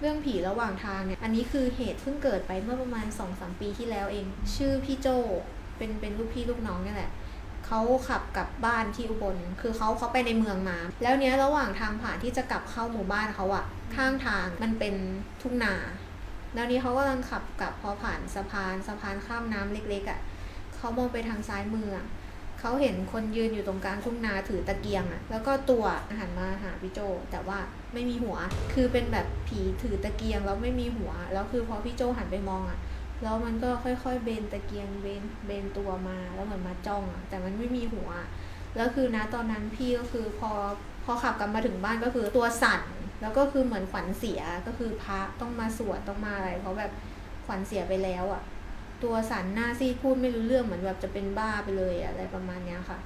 เรื่องผีระหว่างทางเนี่ย อันนี้คือเหตุเพิ่งเกิดไปเมื่อประมาณ2อสปีที่แล้วเอง ชื่อพี่โจเป็นเป็นลูกพี่ลูกน้องนี่แหละเขาขับกลับบ้านที่อุบล คือเขาเขาไปในเมืองมา แล้วเนี้ยระหว่างทางผ่านที่จะกลับเข้าหมู่บ้านเขาอะข้างทางมันเป็นทุ่งนา แล้วนี้เขากำลังขับกลับพอผ่านสะพานสะพานข้ามน้ำเล็กๆอะเขามองไปทางซ้ายมืออะ เขาเห็นคนยืนอยู่ตรงกลางทุ่งนาถือตะเกียงอะแล้วก็ตัวหันมาหาพี่โจ แต่ว่าไม่มีหัว คือเป็นแบบผีถือตะเกียงแล้วไม่มีหัว แล้วคือพอพี่โจหันไปมองอะแล้วมันก็ค่อยๆเบนตะเกียงเบนเบนตัวมา แล้วเหมือนมาจ้องอะแต่มันไม่มีหัว แล้วคือนะตอนนั้นพี่ก็คือพอพอขับกลับมาถึงบ้านก็คือตัวสั่น แล้วก็คือเหมือนขวัญเสีย ก็คือพระต้องมาสวดต้องมาอะไร เพราะแบบขวัญเสียไปแล้วอะ ตัวสันหน้าซีดพูดไม่รู้เรื่องเหมือนแบบจะเป็นบ้าไปเลยอะอะไรประมาณเนี้ยค่ะ